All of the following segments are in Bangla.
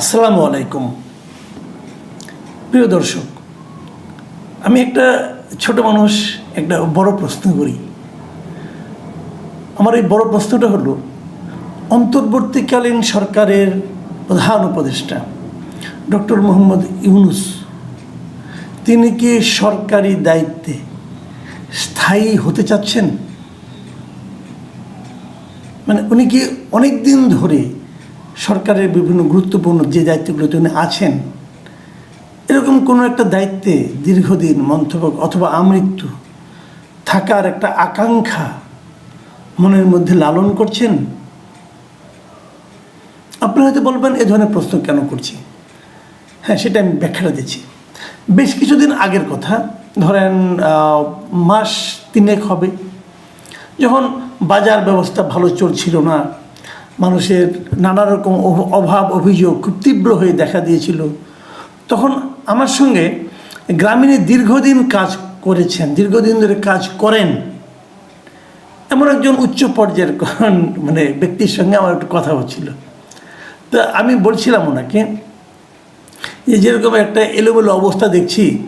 আসসালামু আলাইকুম। প্রিয় দর্শক, আমি একটা ছোট মানুষ, একটা বড় প্রশ্ন করি। আমার এই বড় প্রশ্নটা হলো, অন্তর্বর্তীকালীন সরকারের প্রধান উপদেষ্টা ডক্টর মোহাম্মদ ইউনুস, তিনি কি সরকারি দায়িত্বে স্থায়ী হতে চাচ্ছেন? মানে উনি কি অনেক দিন ধরে সরকারের বিভিন্ন গুরুত্বপূর্ণ যে দায়িত্বগুলো তিনি আছেন, এরকম কোনো একটা দায়িত্বে দীর্ঘদিন মন্তব্য অথবা আমৃত্যু থাকার একটা আকাঙ্ক্ষা মনের মধ্যে লালন করছেন? আপনারা হয়তো বলবেন, এ ধরনের প্রশ্ন কেন করছি? হ্যাঁ সেটা আমি ব্যাখ্যাটা দিচ্ছি। বেশ কিছুদিন আগের কথা, ধরেন মাস তিনেক হবে, যখন বাজার ব্যবস্থা ভালো চলছিল না মানুষের নানা রকম অভ- অভাব, অভিযোগ খুব তীব্র হয়ে দেখা দিয়েছিল। তখন আমার সঙ্গে গ্রামীণে দীর্ঘদিন কাজ করেছেন, দীর্ঘদিন ধরে কাজ করেন। এমন একজন উচ্চ পর্যায়ের মানে ব্যক্তির সঙ্গে আমার একটু কথা হচ্ছিল। তো আমি বলছিলাম ওনাকে যে যেরকম একটা এলোমেলো অবস্থা দেখছি,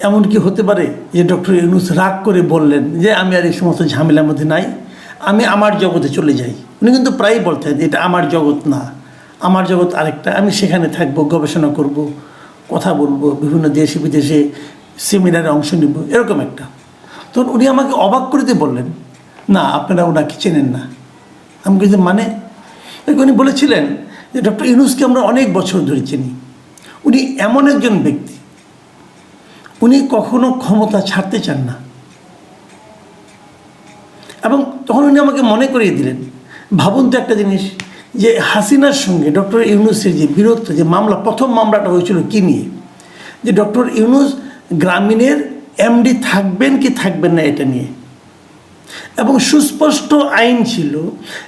এমন কি হতে পারে? যে ডক্টর ইউনুস রাগ করে বললেন যে, আমি আর এই সমস্ত ঝামেলার মধ্যে নাই। আমি আমার জগতে চলে যাই। উনি কিন্তু প্রায়ই বলতেন, এটা আমার জগৎ না। আমার জগৎ আরেকটা। আমি সেখানে থাকব, গবেষণা করব, কথা বলব, বিভিন্ন দেশে বিদেশে সেমিনারে অংশ নিব। এরকম একটা। তখন উনি আমাকে অবাক করিতে বললেন, না, আপনারা ওনাকে চেনেন না। আমি কিছু মানে? উনি বলেছিলেন যে, ডক্টর ইউনুসকে আমরা অনেক বছর ধরে চিনি। উনি এমন একজন ব্যক্তি। উনি কখনো ক্ষমতা ছাড়তে চান না। এবং উনি আমাকে মনে করিয়ে দিলেন। ভাবুন তো একটা জিনিস, যে হাসিনার সঙ্গে ডক্টর ইউনুসের যে বীরত্ব, যে মামলা, প্রথম মামলাটা হয়েছিল কী নিয়ে? যে ডক্টর ইউনুস গ্রামীণের এমডি থাকবেন কি থাকবেন না এটা নিয়ে। এবং সুস্পষ্ট আইন ছিল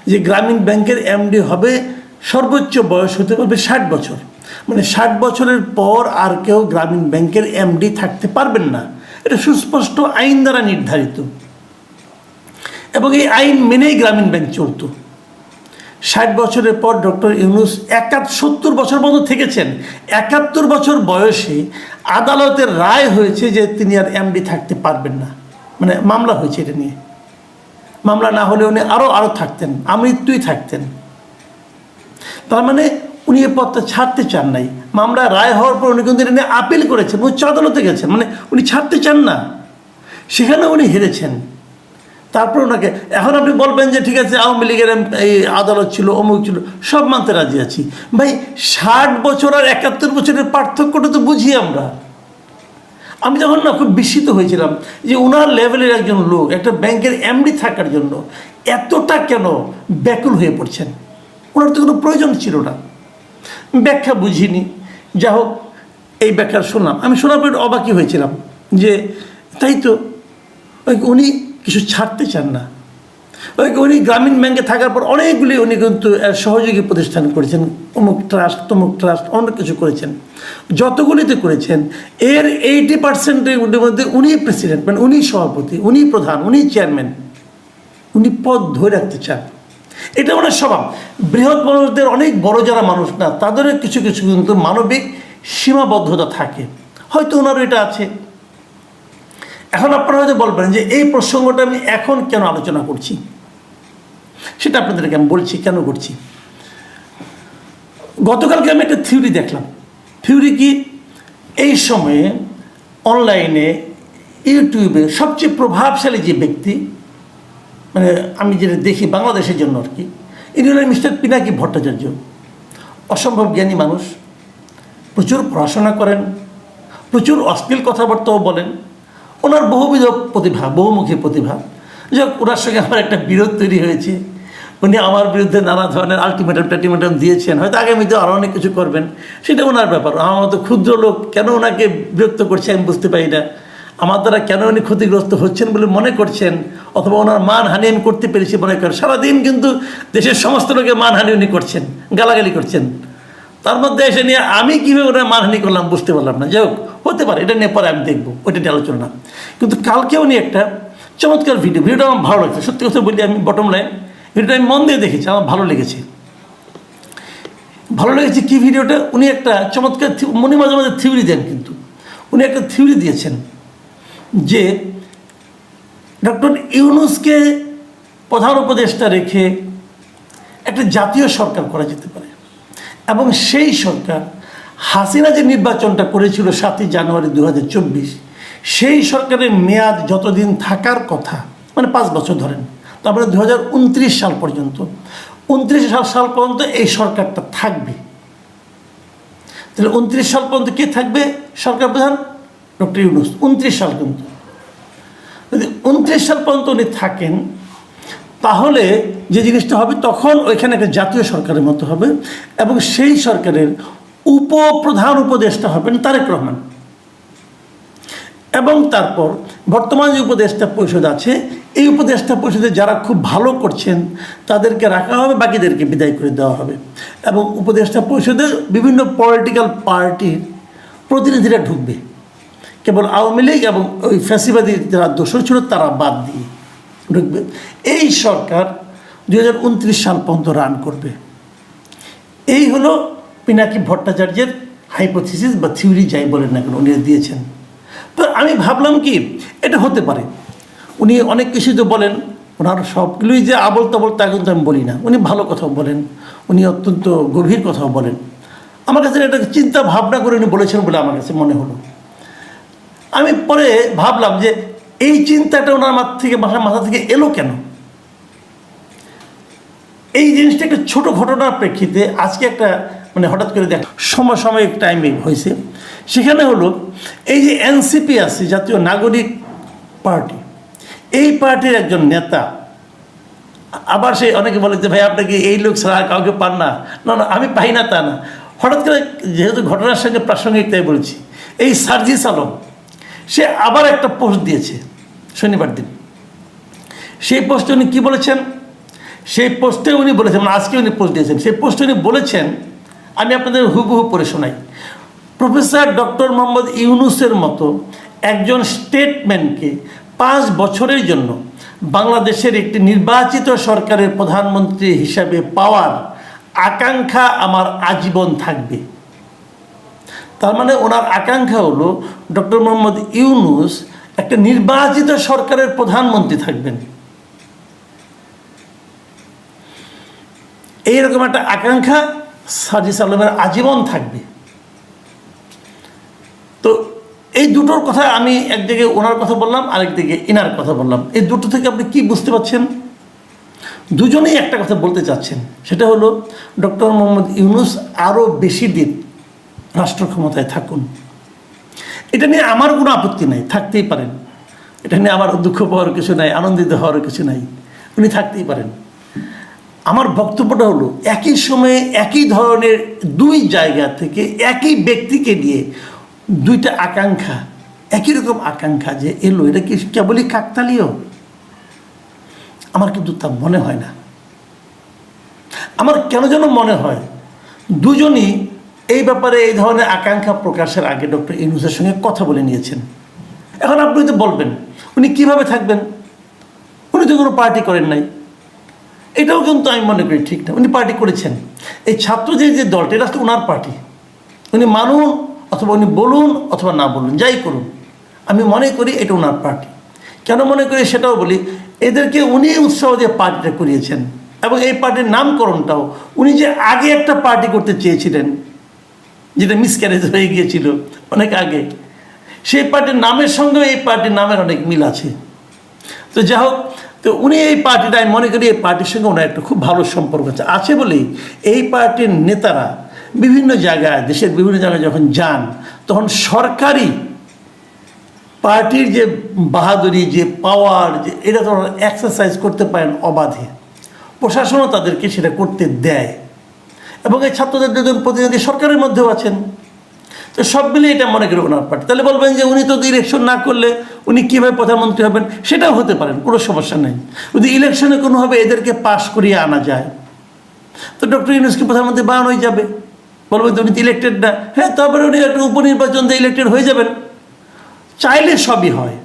যে গ্রামীণ ব্যাংকের এমডি হবে সর্বোচ্চ বয়স হতে পারবে ষাট বছর। মানে ষাট বছরের পর আর কেউ গ্রামীণ ব্যাংকের এমডি থাকতে পারবেন না। এটা সুস্পষ্ট আইন দ্বারা নির্ধারিত। এবং এই আইন মেনেই গ্রামীণ ব্যাংক চলত। ষাট বছরের পর ডক্টর ইউনুস একাত সত্তর বছর মতো থেকেছেন। একাত্তর বছর বয়সে আদালতের রায় হয়েছে যে তিনি আর এমডি থাকতে পারবেন না। মানে মামলা হয়েছে এটা নিয়ে। মামলা না হলে উনি আরও আরও থাকতেন, আমৃত্যুই থাকতেন। তার মানে উনি এ পদটা ছাড়তে চান নাই। মামলা রায় হওয়ার পর উনি কিন্তু এটা নিয়ে আপিল করেছেন, উচ্চ আদালতে গেছেন। মানে উনি ছাড়তে চান না। সেখানে উনি হেরেছেন। তারপর ওনাকে, এখন আপনি বলবেন যে, ঠিক আছে, আওয়ামী লীগের এই আদালত ছিল, অমুক ছিল, সব মানতে রাজি আছি। ভাই, ষাট বছর আর একাত্তর বছরের পার্থক্যটা তো বুঝি আমরা। আমি যখন না খুব বিস্মিত হয়েছিলাম যে ওনার লেভেলের একজন লোক, একটা ব্যাংকের এমডি থাকার জন্য এতটা কেন ব্যাকুল হয়ে পড়ছেন? ওনার তো কোনো প্রয়োজন ছিল না। ব্যাখ্যা বুঝিনি। যা হোক, এই ব্যাখ্যা শুনলাম। আমি শোনার পর অবাকই হয়েছিলাম যে, তাই তো উনি কিছু ছাড়তে চান না। ওই উনি গ্রামীণ ব্যাংকে থাকার পর অনেকগুলি উনি কিন্তু সহযোগী প্রতিষ্ঠান করেছেন, অমুক ট্রাস্ট, তমুক ট্রাস্ট, অনেক কিছু করেছেন। যতগুলিতে করেছেন, এর এইটি পার্সেন্টের মধ্যে উনি প্রেসিডেন্ট মানে উনি সভাপতি, উনি প্রধান, উনি চেয়ারম্যান, উনি পদ ধরে রাখতে চান। এটা ওনার স্বভাব। বৃহৎ মানুষদের, অনেক বড় যারা মানুষ না, তাদেরও কিছু কিছু কিন্তু মানবিক সীমাবদ্ধতা থাকে। হয়তো ওনারও এটা আছে। এখন আপনারা হয়তো বলবেন যে এই প্রসঙ্গটা আমি এখন কেন আলোচনা করছি? সেটা আপনাদেরকে আমি বলছি, কেন করছি? গতকালকে আমি একটা থিওরি দেখলাম। থিওরি কি? এই সময়ে অনলাইনে ইউটিউবে সবচেয়ে প্রভাবশালী যে ব্যক্তি মানে আমি যেটা দেখি বাংলাদেশের জন্য আর কি, ইনি হলেন মিস্টার পিনাকি ভট্টাচার্য। অসম্ভব জ্ঞানী মানুষ, প্রচুর পড়াশোনা করেন, প্রচুর অশ্লীল কথাবার্তাও বলেন ওনার বহুবিধ প্রতিভা, বহুমুখী প্রতিভা। যাক ওনার সঙ্গে আমার একটা বিরোধ তৈরি হয়েছে। উনি আমার বিরুদ্ধে নানা ধরনের আলটিমেটাম টাল্টিমেটাম দিয়েছেন। হয়তো আগামীতে আরও অনেক কিছু করবেন। সেটা ওনার ব্যাপার। আমার মতো ক্ষুদ্র লোক কেন ওনাকে বিরক্ত করছে আমি বুঝতে পারি না। আমার দ্বারা কেন উনি ক্ষতিগ্রস্ত হচ্ছেন বলে মনে করছেন? অথবা ওনার মানহানি আমি করতে পেরেছি মনে করেন। সারাদিন কিন্তু দেশের সমস্ত লোকের মানহানি উনি করছেন, গালাগালি করছেন। তার মধ্যে এসে নিয়ে আমি কীভাবে ওনার মানহানি করলাম বুঝতে পারলাম না। যাই হোক, হতে পারে, এটা নিয়ে পরে আমি দেখব, ওইটা নিয়ে আলোচনা না। কিন্তু কালকে উনি একটা চমৎকার ভিডিও, ভিডিওটা আমার ভালো লাগছে। সত্যি কথা বলি, আমি বটম লাইন ভিডিওটা আমি মন দিয়ে দেখেছি, আমার ভালো লেগেছে। ভালো লেগেছে কি ভিডিওটা? উনি একটা চমৎকার মনে মাঝে মাঝে থিওরি দেন কিন্তু। উনি একটা থিওরি দিয়েছেন যে ডক্টর ইউনুসকে প্রধান উপদেষ্টা রেখে একটা জাতীয় সরকার করা যেতে পারে। এবং সেই সরকার হাসিনা যে নির্বাচনটা করেছিল সাতই জানুয়ারি দু হাজার চব্বিশ, সেই সরকারের মেয়াদ যতদিন থাকার কথা মানে পাঁচ বছর ধরেন, তারপরে দু হাজার উনত্রিশ সাল পর্যন্ত, উনত্রিশ সাল সাল পর্যন্ত এই সরকারটা থাকবে। তাহলে উনত্রিশ সাল পর্যন্ত কে থাকবে? সরকার প্রধান ডক্টর ইউনুস, উনত্রিশ সাল পর্যন্ত। যদি উনত্রিশ সাল পর্যন্ত উনি থাকেন তাহলে যে জিনিসটা হবে, তখন ওইখানে একটা জাতীয় সরকারের মতো হবে এবং সেই সরকারের উপপ্রধান উপদেষ্টা হবেন তারেক রহমান। এবং তারপর বর্তমান যে উপদেষ্টা পরিষদ আছে, এই উপদেষ্টা পরিষদে যারা খুব ভালো করছেন, তাদেরকে রাখা হবে, বাকিদেরকে বিদায় করে দেওয়া হবে। এবং উপদেষ্টা পরিষদে বিভিন্ন পলিটিক্যাল পার্টির প্রতিনিধিরা ঢুকবে। কেবল আওয়ামী লীগ এবং ওই ফ্যাসিবাদী যারা দোষর ছিল, তারা বাদ দিয়ে। ঢুকবে। এই সরকার দু হাজার উনত্রিশ সাল পর্যন্ত রান করবে। এই হলো পিনাকি ভট্টাচার্যের হাইপোথিসিস বা থিওরি যাই বলেন না কেন, উনি দিয়েছেন। তো আমি ভাবলাম কি, এটা হতে পারে। উনি অনেক কিছু তো বলেন, ওনার সবগুলোই যে আবল তাবল তা কিন্তু আমি বলি না। উনি ভালো কথাও বলেন, উনি অত্যন্ত গভীর কথাও বলেন। আমার কাছে এটা চিন্তা ভাবনা করে উনি বলেছেন বলে আমার কাছে মনে হলো। আমি পরে ভাবলাম যে এই চিন্তাটা ওনার মাথা থেকে মাথা মাথা থেকে এলো কেন? এই জিনিসটা একটা ছোটো ঘটনার প্রেক্ষিতে আজকে একটা মানে হঠাৎ করে দেখ সমসাময়িক টাইমে হয়েছে। সেখানে হলো, এই যে এনসিপি আছে, জাতীয় নাগরিক পার্টি, এই পার্টির একজন নেতা, আবার সে অনেকে বলে যে, ভাই আপনাকে এই লোক ছাড়া আর কাউকে পান না? না না, আমি পাই না তা না। হঠাৎ করে যেহেতু ঘটনার সঙ্গে প্রাসঙ্গিক তাই বলছি। এই সার্জিস আলম সে আবার একটা পোস্ট দিয়েছে শনিবার দিন। সেই পোস্টে উনি কী বলেছেন? সেই পোস্টে উনি বলেছেন মানে আজকে উনি পোস্ট দিয়েছেন। সেই পোস্টে উনি বলেছেন, আমি আপনাদের হুবহু পড়ে শোনাই। প্রফেসর ডক্টর মোহাম্মদ ইউনুসের মতো একজন স্টেটমেন্টকে পাঁচ বছরের জন্য বাংলাদেশের একটি নির্বাচিত সরকারের প্রধানমন্ত্রী হিসাবে পাওয়ার আকাঙ্ক্ষা আমার আজীবন থাকবে। তার মানে ওনার আকাঙ্ক্ষা হলো ডক্টর মোহাম্মদ ইউনুস একটা নির্বাচিত সরকারের প্রধানমন্ত্রী থাকবেন। এইরকম একটা আকাঙ্ক্ষা সাজিস আলমের আজীবন থাকবে। তো এই দুটোর কথা আমি একদিকে ওনার কথা বললাম আরেকদিকে ইনার কথা বললাম। এই দুটো থেকে আপনি কি বুঝতে পারছেন? দুজনেই একটা কথা বলতে চাচ্ছেন। সেটা হলো ডক্টর মোহাম্মদ ইউনুস আরও বেশি দিন রাষ্ট্র ক্ষমতায় থাকুন। এটা নিয়ে আমার কোনো আপত্তি নাই, থাকতেই পারেন। এটা নিয়ে আমার দুঃখ পাওয়ার কিছু নাই, আনন্দিত হওয়ার কিছু নাই, উনি থাকতেই পারেন। আমার বক্তব্যটা হলো, একই সময়ে একই ধরনের দুই জায়গা থেকে একই ব্যক্তিকে নিয়ে দুইটা আকাঙ্ক্ষা, একই রকম আকাঙ্ক্ষা যে, এলো, এটা কি কেবলই কাকতালীয়? আমার কিন্তু তা মনে হয় না। আমার কেন যেন মনে হয়, দুজনই এই ব্যাপারে এই ধরনের আকাঙ্ক্ষা প্রকাশের আগে ডক্টর ইউনুসের সঙ্গে কথা বলে নিয়েছেন। এখন আপনি তো বলবেন, উনি কীভাবে থাকবেন? উনি তো কোনো পার্টি করেন নাই। এটাও কিন্তু আমি মনে করি ঠিক না। উনি পার্টি করেছেন। এই ছাত্রদের যে দলটা, এটা তো ওনার পার্টি। উনি মানুন অথবা উনি বলুন অথবা না বলুন, যাই করুন। আমি মনে করি এটা ওনার পার্টি। কেন মনে করি সেটাও বলি, এদেরকে উনি উৎসাহ দিয়ে পার্টিটা করিয়েছেন। এবং এই পার্টির নামকরণটাও, উনি যে আগে একটা পার্টি করতে চেয়েছিলেন যেটা মিসক্যারেজ হয়ে গিয়েছিল, অনেক আগে। সেই পার্টির নামের সঙ্গে এই পার্টির নামের অনেক মিল আছে। তো যাই হোক, তো উনি এই পার্টিটা আমি মনে করি এই পার্টির সঙ্গে ওনার একটা খুব ভালো সম্পর্ক আছে। আছে বলেই এই পার্টির নেতারা বিভিন্ন জায়গায়, দেশের বিভিন্ন জায়গায় যখন যান, তখন সরকারি পার্টির যে বাহাদুরি, যে পাওয়ার যে এটা তো এক্সারসাইজ করতে পারেন অবাধে। প্রশাসনও তাদেরকে সেটা করতে দেয়। এবং এই ছাত্রদের দুজন প্রতিনিধি সরকারের মধ্যেও আছেন। তো সব মিলিয়ে এটা মনে করি ওনার পার্টি তাহলে বলবেন যে উনি তো ইলেকশন না করলে উনি কীভাবে প্রধানমন্ত্রী হবেন? সেটাও হতে পারেন কোনো সমস্যা নেই। যদি ইলেকশনে কোনোভাবে এদেরকে পাশ করিয়ে আনা যায়। তো ডক্টর ইউনুসকে প্রধানমন্ত্রী বানানোই যাবে? বলবেন যে উনি তো ইলেক্টেড না। হ্যাঁ তারপরে উনি একটা উপনির্বাচন দিয়ে ইলেক্টেড হয়ে যাবেন। চাইলে সবই হয়।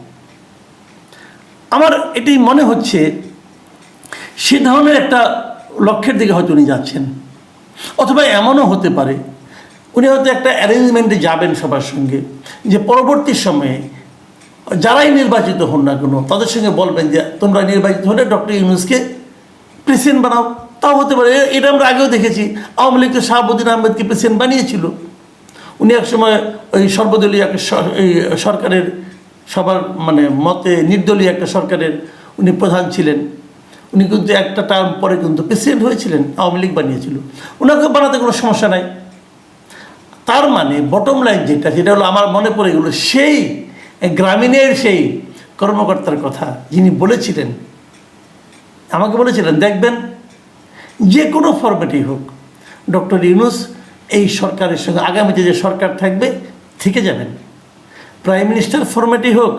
আমার এটি মনে হচ্ছে, সে ধরনের একটা লক্ষ্যের দিকে হয়তো উনি যাচ্ছেন। অথবা এমনও হতে পারে, উনি হয়তো একটা অ্যারেঞ্জমেন্টে যাবেন সবার সঙ্গে, যে পরবর্তী সময়ে যারাই নির্বাচিত হন না কোনো, তাদের সঙ্গে বলবেন যে, তোমরা নির্বাচিত হলে ডক্টর ইউনুসকে প্রেসিডেন্ট বানাও। তাও হতে পারে, এটা আমরা আগেও দেখেছি, আওয়ামী লীগ তো শাহাবুদ্দিন আহমেদকে প্রেসিডেন্ট বানিয়েছিল। উনি একসময় ওই সর্বদলীয় একটা সরকারের সবার মানে মতে নির্দলীয় একটা সরকারের উনি প্রধান ছিলেন। উনি কিন্তু একটা টার্ম পরে কিন্তু প্রেসিডেন্ট হয়েছিলেন, আওয়ামী লীগ বানিয়েছিল। ওনাকে বানাতে কোনো সমস্যা নাই। তার মানে বটম লাইন যেটা যেটা হলো আমার মনে পড়ে গেলো সেই গ্রামীণের সেই কর্মকর্তার কথা যিনি বলেছিলেন। আমাকে বলেছিলেন, দেখবেন, যে কোনো ফরম্যাটেই হোক ডক্টর ইউনুস এই সরকারের সঙ্গে, আগামীতে যে সরকার থাকবে, থেকে যাবেন। প্রাইম মিনিস্টার ফরম্যাটেই হোক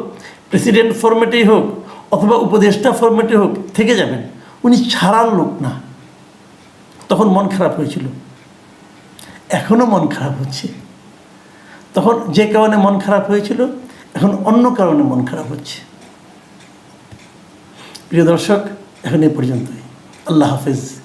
প্রেসিডেন্ট ফরম্যাটেই হোক অথবা উপদেষ্টা ফরম্যাটে হোক, থেকে যাবেন। উনি ছাড়ার লোক না। তখন মন খারাপ হয়েছিল। এখনও মন খারাপ হচ্ছে। তখন যে কারণে মন খারাপ হয়েছিল, এখন অন্য কারণে মন খারাপ হচ্ছে। প্রিয় দর্শক, এখন এ পর্যন্তই। আল্লাহ হাফেজ।